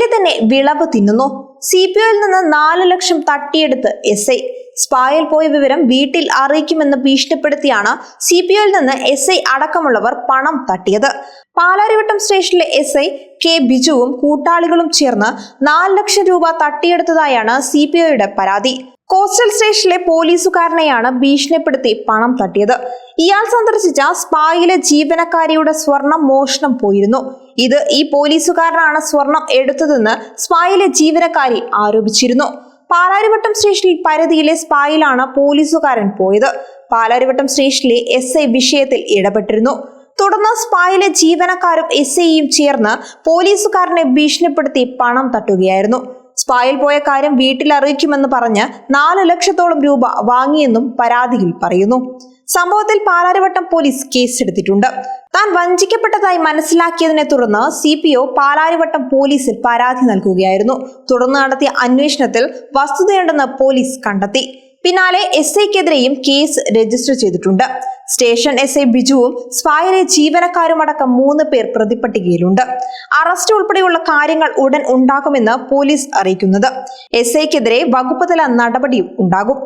എലി തന്നെ വിളവ് തിന്നുന്നു. സി പി ഒയിൽ നിന്ന് നാല് ലക്ഷം തട്ടിയെടുത്ത് എസ് ഐ സ്പായിൽ പോയ വിവരം വീട്ടിൽ അറിയിക്കുമെന്ന് ഭീഷണിപ്പെടുത്തിയാണ് സി പി ഒയിൽ നിന്ന് എസ് ഐ അടക്കമുള്ളവർ പണം തട്ടിയത്. പാലാരിവട്ടം സ്റ്റേഷനിലെ എസ് ഐ കെ ബിജുവും കൂട്ടാളികളും ചേർന്ന് നാല് ലക്ഷം രൂപ തട്ടിയെടുത്തതായാണ് സി പി ഒയുടെ പരാതി. കോസ്റ്റൽ സ്റ്റേഷനിലെ പോലീസുകാരനെയാണ് ഭീഷണിപ്പെടുത്തി പണം തട്ടിയത്. ഇയാൾ സന്ദർശിച്ച സ്പായിലെ ജീവനക്കാരിയുടെ സ്വർണം മോഷണം പോയിരുന്നു. ഇത് ഈ പോലീസുകാരനാണ് സ്വർണം എടുത്തതെന്ന് സ്പായിലെ ജീവനക്കാരി ആരോപിച്ചിരുന്നു. പാലാരിവട്ടം സ്റ്റേഷനിൽ പരിധിയിലെ സ്പായിലാണ് പോലീസുകാരൻ പോയത്. പാലാരിവട്ടം സ്റ്റേഷനിലെ എസ് ഐ വിഷയത്തിൽ ഇടപെട്ടിരുന്നു. തുടർന്ന് സ്പായിലെ ജീവനക്കാരും എസ് ഐയും ചേർന്ന് പോലീസുകാരനെ ഭീഷണിപ്പെടുത്തി പണം തട്ടുകയായിരുന്നു. സ്പായിൽ പോയ കാര്യം വീട്ടിൽ അറിയിക്കുമെന്ന് പറഞ്ഞ് നാല് ലക്ഷത്തോളം രൂപ വാങ്ങിയെന്നും പരാതിയിൽ പറയുന്നു. സംഭവത്തിൽ പാലാരിവട്ടം പോലീസ് കേസെടുത്തിട്ടുണ്ട്. താൻ വഞ്ചിക്കപ്പെട്ടതായി മനസ്സിലാക്കിയതിനെ തുടർന്ന് സി പി ഒ പാലാരിവട്ടം പോലീസിൽ പരാതി നൽകുകയായിരുന്നു. തുടർന്ന് നടത്തിയ അന്വേഷണത്തിൽ വസ്തുതയുണ്ടെന്ന് പോലീസ് കണ്ടെത്തി. പിന്നാലെ എസ് ഐക്കെതിരെയും കേസ് രജിസ്റ്റർ ചെയ്തിട്ടുണ്ട്. സ്റ്റേഷൻ എസ് ഐ ബിജുവും സ്പായിലെ ജീവനക്കാരുമടക്കം മൂന്ന് പേർ പ്രതിപ്പട്ടികയിലുണ്ട്. അറസ്റ്റ് ഉൾപ്പെടെയുള്ള കാര്യങ്ങൾ ഉടൻ ഉണ്ടാകുമെന്ന് പോലീസ് അറിയിക്കുന്നത്. എസ് ഐക്കെതിരെ വകുപ്പുതല നടപടിയും ഉണ്ടാകും.